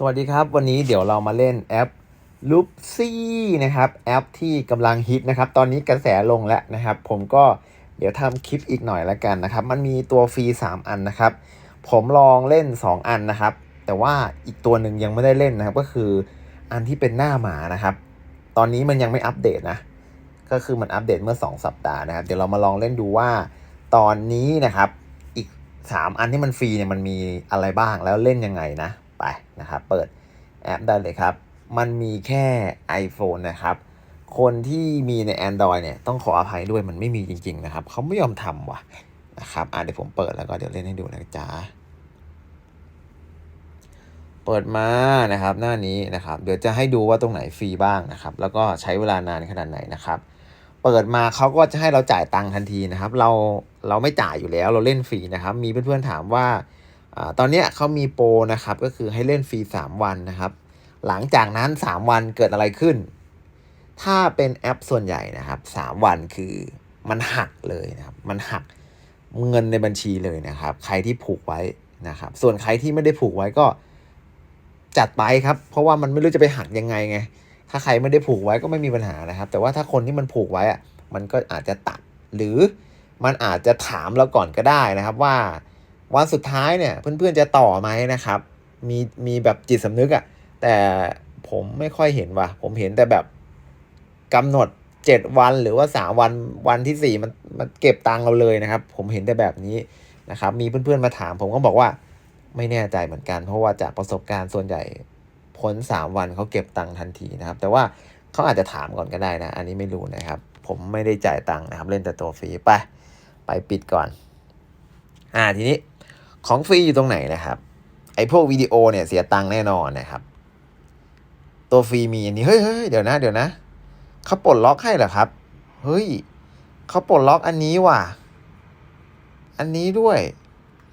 สวัสดีครับ วันนี้เดี๋ยวเรามาเล่นแอป l o o p s y นะครับแอปที่กำลังฮิตนะครับ ตอนนี้กระแสลงแล้วนะครับ ผมก็เดี๋ยวทำคลิปอีกหน่อยละกันนะครับ มันมีตัวฟรี 3 อันนะครับ ผมลองเล่น 2 อันนะครับ แต่ว่าอีกตัวหนึ่งยังไม่ได้เล่นนะครับ ก็คืออันที่เป็นหน้าหมานะครับ ตอนนี้มันยังไม่อัปเดตนะ ก็คือมันอัปเดตเมื่อ 2 สัปดาห์นะครับ เดี๋ยวเรามาลองเล่นดูว่าตอนนี้นะครับ อีก 3 อันที่มันฟรีเนี่ยมันมีอะไรบ้างแล้วเล่นยังไงนะ ไปนะครับ เปิดแอปได้เลยครับ มันมีแค่ iPhone นะครับ คนที่มีใน Android เนี่ยต้องขออภัยด้วยมันไม่มีจริง ๆ นะครับ เขาไม่ยอมทำว่ะนะครับอะเดี๋ยวผมเปิดแล้วก็เดี๋ยวเล่นให้ดูนะจ๊ะเปิดมานะครับ หน้านี้นะครับ เดี๋ยวจะให้ดูว่าตรงไหนฟรีบ้างนะครับ แล้วก็ใช้เวลานานขนาดไหนนะครับเปิดมาเขาก็จะให้เราจ่ายตังค์ทันทีนะครับ เราเราไม่จ่ายอยู่แล้วเราเล่นฟรีนะครับ มีเพื่อนๆถามว่าอา ตอนนี้เขามีโปรนะครับก็คือให้เล่นฟรี 3 วันนะครับ หลังจากนั้น 3 วันเกิดอะไรขึ้น ถ้าเป็นแอปส่วนใหญ่นะครับ 3 วันคือมันหักเลยนะครับ มันหักเงินในบัญชีเลยนะครับ ใครที่ผูกไว้นะครับ ส่วนใครที่ไม่ได้ผูกไว้ก็จัดไปครับ เพราะว่ามันไม่รู้จะไปหักยังไงไง ถ้าใครไม่ได้ผูกไว้ก็ไม่มีปัญหานะครับ แต่ว่าถ้าคนที่มันผูกไว้อะมันก็อาจจะตัด หรือมันอาจจะถามเราก่อนก็ได้นะครับว่า วันสุดท้ายเนี่ย เพื่อนๆจะต่อไหมนะครับ มีมีแบบจิตสำนึกอะแต่ผมไม่ค่อยเห็นว่ะ ผมเห็นแต่แบบกำหนด7วันหรือว่า3วันวันที่4มันมันเก็บตังค์เราเลยนะครับ ผมเห็นแต่แบบนี้นะครับ มีเพื่อนๆมาถาม ผมก็บอกว่าไม่แน่ใจเหมือนกัน เพราะว่าจากประสบการณ์ส่วนใหญ่พ้นสามวันเขาเก็บตังค์ทันทีนะครับ แต่ว่าเขาอาจจะถามก่อนก็ได้นะ อันนี้ไม่รู้นะครับ ผมไม่ได้จ่ายตังค์นะครับ เล่นแต่ตัวฟรีไป ไปปิดก่อน อ่าทีนี้ ของฟรีอยู่ตรงไหนนะครับ ไอพวกวิดีโอเนี่ยเสียตังค์แน่นอนนะครับ ตัวฟรีมีอันนี้เฮ้ยเฮ้ยเดี๋ยวนะเดี๋ยวนะเขาปลดล็อกให้เหรอครับ เฮ้ยเขาปลดล็อกอันนี้ว่ะ อันนี้ด้วย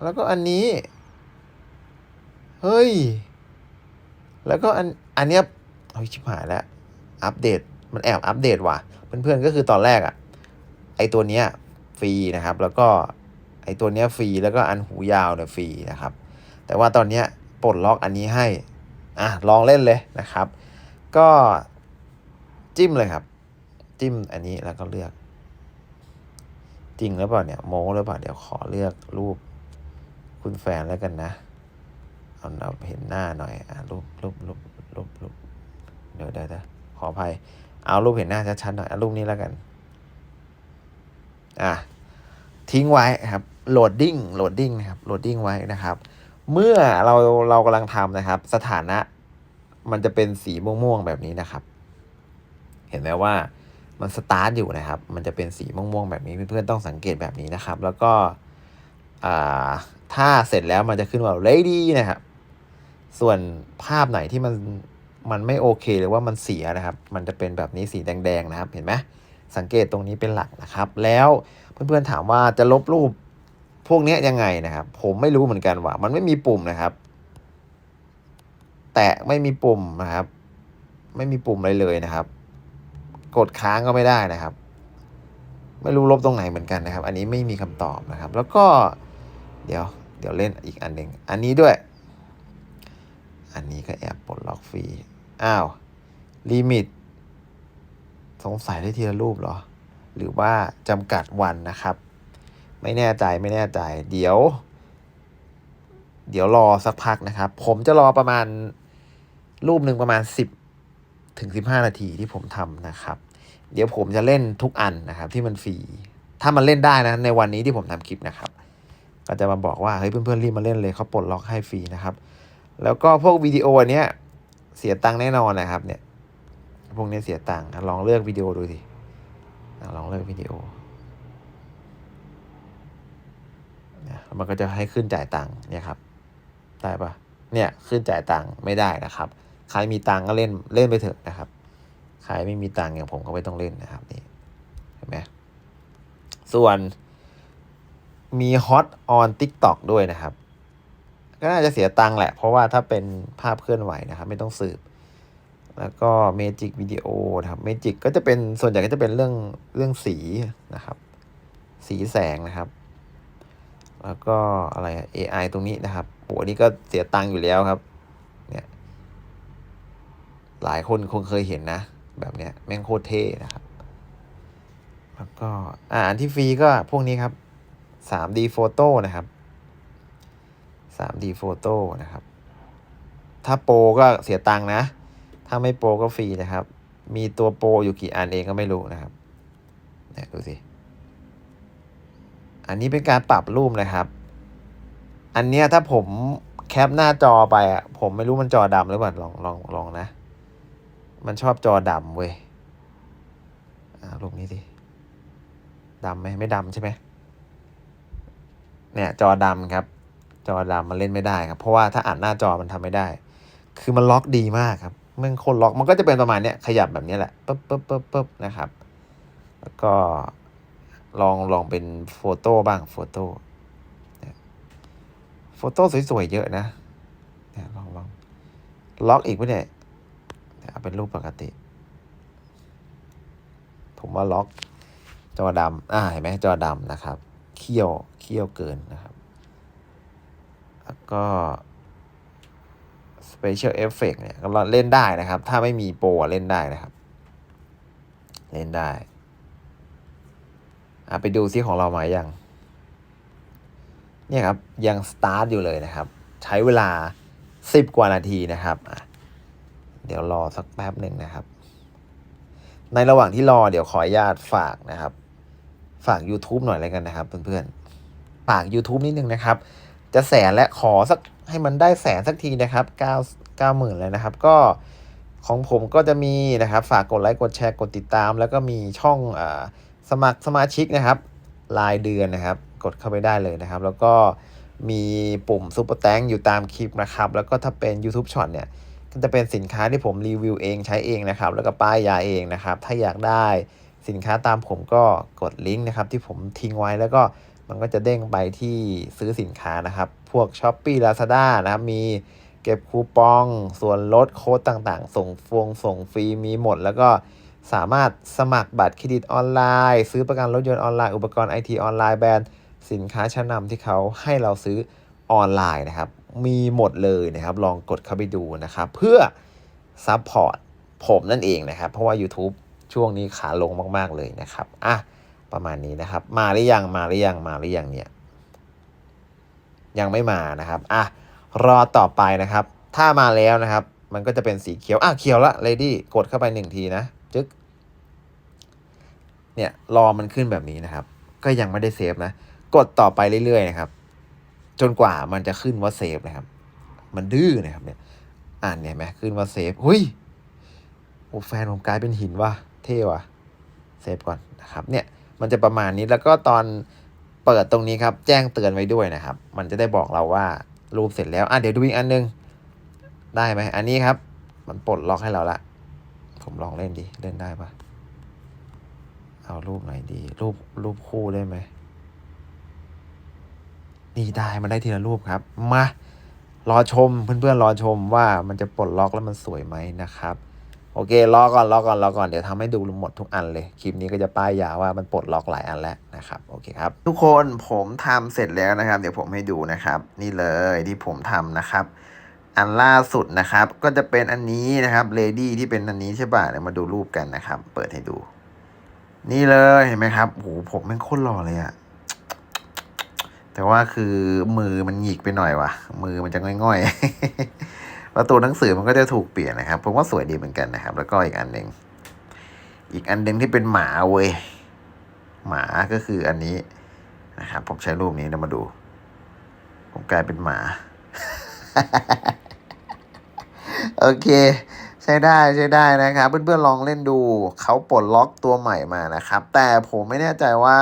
แล้วก็อันนี้ เฮ้ย แล้วก็อันอันเนี้ยเฮ้ยชิบหายแล้วอัปเดตมันแอบอัปเดตว่ะ เพื่อนๆก็คือตอนแรกอะไอตัวเนี้ยฟรีนะครับ แล้วก็ ไอตัวเนี้ยฟรีแล้วก็อันหูยาวเนี่ยฟรีนะครับ แต่ว่าตอนเนี้ยปลดล็อกอันนี้ให้อะลองเล่นเลยนะครับ ก็จิ้มเลยครับ จิ้มอันนี้แล้วก็เลือก จริงหรือเปล่าเนี่ยโม้หรือเปล่าเดี๋ยวขอเลือกรูปคุณแฟนแล้วกันนะเอาเราเห็นหน้าหน่อยอะรูปรูปรูปรูปรูปเดี๋ยวได้ได้ขออภัย เอารูปเห็นหน้าชัดๆหน่อยเอารูปนี้แล้วกัน อะทิ้งไว้ครับ โหลดดิ้งโหลดดิ้งนะครับโหลดดิ้งไว้นะครับ เมื่อเราเรากำลังทำนะครับ สถานะมันจะเป็นสีม่วงๆแบบนี้นะครับ เห็นไหมว่ามันสตาร์ทอยู่นะครับ มันจะเป็นสีม่วงๆแบบนี้เพื่อนๆต้องสังเกตแบบนี้นะครับ แล้วก็ถ้าเสร็จแล้วมันจะขึ้นว่า ready นะครับ ส่วนภาพไหนที่มันมันไม่โอเคหรือว่ามันเสียนะครับ มันจะเป็นแบบนี้สีแดงๆนะครับ เห็นไหมสังเกตตรงนี้เป็นหลักนะครับ แล้วเพื่อนๆถามว่าจะลบรูป พวกนี้ยังไงนะครับ ผมไม่รู้เหมือนกันว่า มันไม่มีปุ่มนะครับ แตะไม่มีปุ่มนะครับ ไม่มีปุ่มอะไรเลยนะครับ กดค้างก็ไม่ได้นะครับ ไม่รู้ลบตรงไหนเหมือนกันนะครับ อันนี้ไม่มีคำตอบนะครับ แล้วก็ เดี๋ยว เดี๋ยวเล่นอีกอันหนึ่งอันนี้ด้วย อันนี้ก็แอบปลดล็อกฟรีอ้าวลิมิตสงสัยได้ทีละรูปเหรอ หรือว่าจำกัดวันนะครับ ไม่แน่ใจไม่แน่ใจ เดี๋ยว เดี๋ยวรอสักพักนะครับ ผมจะรอประมาณรูปหนึ่งประมาณสิบถึงสิบห้านาทีที่ผมทำนะครับ เดี๋ยวผมจะเล่นทุกอันนะครับ ที่มันฟรีถ้ามันเล่นได้นะในวันนี้ที่ผมทำคลิปนะครับ ก็จะมาบอกว่าเฮ้ยเพื่อนๆรีบมาเล่นเลยเขาปลดล็อกให้ฟรีนะครับ แล้วก็พวกวิดีโอนเนี้ยเสียตังค์แน่นอนนะครับเนี่ยพวกนี้เสียตังค์ลองเลือกวิดีโอดูสิลองเลือกวิดีโอเนี่ยแล้ว มันก็จะให้ขึ้นจ่ายตังค์เนี่ยครับได้ปะเนี่ยขึ้นจ่ายตังค์ไม่ได้นะครับ ใครมีตังค์ก็เล่นเล่นไปเถอะนะครับ ใครไม่มีตังค์อย่างผมก็ไม่ต้องเล่นนะครับนี่เห็นไหมส่วนมีฮอตออน TikTok ด้วยนะครับ ก็น่าจะเสียตังค์แหละ เพราะว่าถ้าเป็นภาพเคลื่อนไหวนะครับ ไม่ต้องสืบ แล้วก็เมจิกวิดีโอนะครับเมจิกก็จะเป็นส่วนใหญ่ก็จะเป็นเรื่องเรื่องสีนะครับ สีแสงนะครับ แล้วก็อะไร AI ตรงนี้นะครับโหอันนี้ก็เสียตังค์อยู่แล้วครับ เนี่ย หลายคนคงเคยเห็นนะ แบบเนี้ยแม่งโคตรเท่นะครับ แล้วก็อ่าอันที่ฟรีก็พวกนี้ครับ 3D Photo นะครับ 3D Photo นะครับ ถ้าโปรก็เสียตังค์นะ ถ้าไม่โปรก็ฟรีนะครับ มีตัวโปรอยู่กี่อันเองก็ไม่รู้นะครับ เนี่ยดูสิ อันนี้เป็นการปรับรูปนะครับ อันเนี้ยถ้าผมแคปหน้าจอไปอะผมไม่รู้มันจอดำหรือเปล่าลองลองลองนะ มันชอบจอดำเว้ยอ่ารูปนี้สิดำไหมไม่ดำใช่ไหมเนี่ยจอดำครับ จอดำมันเล่นไม่ได้ครับ เพราะว่าถ้าอ่านหน้าจอมันทำไม่ได้ คือมันล็อกดีมากครับมันโคนล็อกมันก็จะเป็นประมาณเนี้ยขยับแบบนี้แหละปึ๊บปึ๊บปึ๊บปึ๊บนะครับ แล้วก็ ลองลองเป็นโฟโต้บ้างโฟโต้โฟโต้สวยๆเยอะนะเนี่ยลองลองล็อกอีกปะเนี่ยเดี๋ยวเอาเป็นรูปปกติ ผมว่าล็อก จอดำอ่าเห็นไหมจอดำนะครับเขี้ยวเขี้ยวเกินนะครับ แล้วก็ Special Effect เนี่ยก็เล่นได้นะครับ ถ้าไม่มีโปรเล่นได้นะครับ เล่นได้ อะไปดูซิของเรามายังเนี่ยครับยังสตาร์ทอยู่เลยนะครับ ใช้เวลา 10 กว่านาทีนะครับเดี๋ยวรอสักแป๊บหนึ่งนะครับ ในระหว่างที่รอเดี๋ยวขออนุญาตฝากนะครับ ฝาก YouTube หน่อยแล้วกันนะครับเพื่อนๆฝาก YouTube นิดนึงนะครับ จะแสนและขอสักให้มันได้แสนสักทีนะครับ9 9หมื่นเลยนะครับ ก็ของผมก็จะมีนะครับ ฝากกดไลค์กดแชร์กดติดตาม แล้วก็มีช่องอา สมัครสมาชิกนะครับ รายเดือนนะครับ กดเข้าไปได้เลยนะครับ แล้วก็มีปุ่มซุปเปอร์แตงอยู่ตามคลิปนะครับ แล้วก็ถ้าเป็น YouTube Short เนี่ยก็จะเป็นสินค้าที่ผมรีวิวเองใช้เองนะครับ แล้วก็ป้ายยาเองนะครับ ถ้าอยากได้สินค้าตามผมก็กดลิงก์นะครับ ที่ผมทิ้งไว้แล้วก็มันก็จะเด้งไปที่ซื้อสินค้านะครับ พวก s h อ p e e Lazada นะครับ มีเก็บคูปอง ส่วนลดโค้ดต่างๆ ส่งฟงส่งฟรีมีหมด แล้วก็ สามารถสมัครบัตรเครดิตออนไลน์ ซื้อประกันรถยนต์ออนไลน์ อุปกรณ์ไอทีออนไลน์แบรนด์สินค้าชั้นนำที่เขาให้เราซื้อออนไลน์นะครับ มีหมดเลยนะครับ ลองกดเข้าไปดูนะครับ เพื่อซัพพอร์ตผมนั่นเองนะครับ เพราะว่า YouTube ช่วงนี้ขาลงมาก ๆ เลยนะครับอะประมาณนี้นะครับ มาหรือยังมาหรือยังมาหรือยังเนี่ยยังไม่มานะครับอะรอต่อไปนะครับ ถ้ามาแล้วนะครับ มันก็จะเป็นสีเขียวอะเขียวละเลดี้กดเข้าไปหนึ่งทีนะ จึ๊กเนี่ยรอมันขึ้นแบบนี้นะครับ ก็ยังไม่ได้เซฟนะ กดต่อไปเรื่อยๆนะครับ จนกว่ามันจะขึ้นว่าเซฟนะครับ มันดื้อนะครับเนี่ย อ่านเนี่ยไหมขึ้นว่าเซฟหุยโอ้แฟนผมกลายเป็นหินว่ะเท่ว่ะเซฟก่อนนะครับ เนี่ยมันจะประมาณนี้แล้วก็ตอนเปิดตรงนี้ครับ แจ้งเตือนไว้ด้วยนะครับ มันจะได้บอกเราว่ารูปเสร็จแล้วอะเดี๋ยวดูอีกอันนึง ได้ไหมอันนี้ครับ มันปลดล็อกให้เราละ ผมลองเล่นดิ เล่นได้ปะเอารูปไหนดี รูปรูปคู่ได้ไหม นี่ได้มันได้ทีละรูปครับ มารอชมเพื่อนๆรอชมว่ามันจะปลดล็อกแล้วมันสวยไหมนะครับ โอเครอก่อนรอก่อนรอก่อนเดี๋ยวทำให้ดูหมดทุกอันเลย คลิปนี้ก็จะป้ายยาว่ามันปลดล็อกหลายอันแล้วนะครับโอเคครับ ทุกคนผมทำเสร็จแล้วนะครับ เดี๋ยวผมให้ดูนะครับ นี่เลยที่ผมทำนะครับ อันล่าสุดนะครับ ก็จะเป็นอันนี้นะครับเลดี้ที่เป็นอันนี้ใช่ป่ะเดี๋ยวมาดูรูปกันนะครับ เปิดให้ดู นี่เลยเห็นไหมครับโหผมแม่งโคตรหล่อเลยอะแต่ว่าคือมือมันหงิกไปหน่อยว่ะ มือมันจะง่อยๆแล้วตัวหนังสือมันก็จะถูกเปลี่ยนนะครับผมว่าสวยดีเหมือนกันนะครับ แล้วก็อีกอันหนึ่งอีกอันหนึ่งที่เป็นหมาเว้ยหมาก็คืออันนี้นะครับผมใช้รูปนี้นะมาดู ผมกลายเป็นหมา โอเค ใช้ได้ใช้ได้นะครับ เพื่อนๆลองเล่นดูเขาปลดล็อกตัวใหม่มานะครับ แต่ผมไม่แน่ใจว่า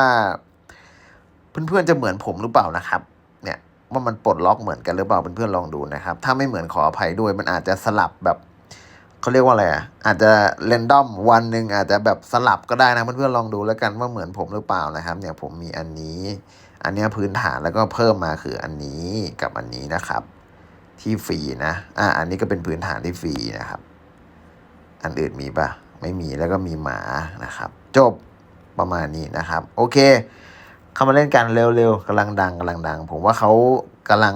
เพื่อนๆจะเหมือนผมหรือเปล่านะครับ เนี่ยว่ามันปลดล็อกเหมือนกันหรือเปล่าเพื่อนๆลองดูนะครับ ถ้าไม่เหมือนขออภัยด้วย มันอาจจะสลับแบบเขาเรียกว่าอะไรอะอาจจะเรนดอมวันหนึ่งอาจจะแบบสลับก็ได้นะเพื่อนๆลองดูแล้วกันว่าเหมือนผมหรือเปล่านะครับ เนี่ยผมมีอันนี้ อันนี้พื้นฐานแล้วก็เพิ่มมาคืออันนี้กับอันนี้นะครับ ที่ฟรีนะ อ่า อันนี้ก็เป็นพื้นฐานที่ฟรีนะครับ อันอื่นมีปะไม่มีแล้วก็มีหมานะครับ จบประมาณนี้นะครับ โอเค เข้ามาเล่นกันเร็วๆกำลังดังกำลังดัง ผมว่าเขากำลัง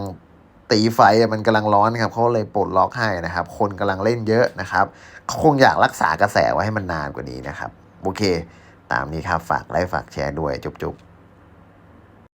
ตีไฟอะมันกำลังร้อนครับเขาเลยปลดล็อกให้นะครับ คนกำลังเล่นเยอะนะครับเขาคงอยากรักษากระแสไว้ให้มันนานกว่านี้นะครับ โอเค ตามนี้ครับฝากไลค์ฝากแชร์ด้วยจุ๊บๆ